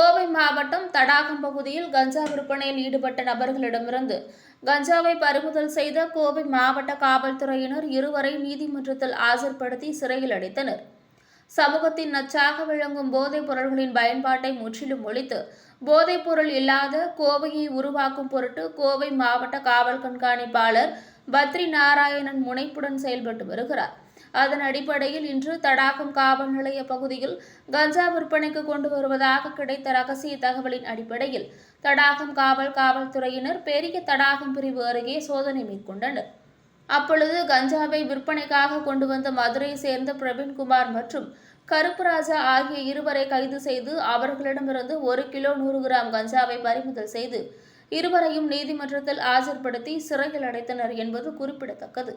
கோவை மாவட்டம் தடாகம் பகுதியில் கஞ்சா விற்பனையில் ஈடுபட்ட நபர்களிடமிருந்து கஞ்சாவை பறிமுதல் செய்த கோவை மாவட்ட காவல்துறையினர் இருவரை நீதிமன்றத்தில் ஆஜர்படுத்தி சிறையில் அடைத்தனர். சமூகத்தின் நச்சாக விளங்கும் போதைப் பொருள்களின் பயன்பாட்டை முற்றிலும் ஒழித்து போதைப் பொருள் இல்லாத கோவையை உருவாக்கும் பொருட்டு கோவை மாவட்ட காவல் கண்காணிப்பாளர் பத்ரி நாராயணன் முனைப்புடன் செயல்பட்டு வருகிறார். அதன் அடிப்படையில் இன்று தடாகம் காவல் நிலைய பகுதியில் கஞ்சா விற்பனைக்கு கொண்டு வருவதாக கிடைத்த ரகசிய தகவலின் அடிப்படையில் தடாகம் காவல் காவல்துறையினர் பெரிய தடாகம் பிரிவு அருகே சோதனை மேற்கொண்டனர். அப்பொழுது கஞ்சாவை விற்பனைக்காக கொண்டு வந்த மதுரையை சேர்ந்த பிரவீன்குமார் மற்றும் கருப்புராஜா ஆகிய இருவரை கைது செய்து அவர்களிடமிருந்து ஒரு கிலோ நூறு கிராம் கஞ்சாவை பறிமுதல் செய்து இருவரையும் நீதிமன்றத்தில் ஆஜர்படுத்தி சிறையில் அடைத்தனர் என்பது குறிப்பிடத்தக்கது.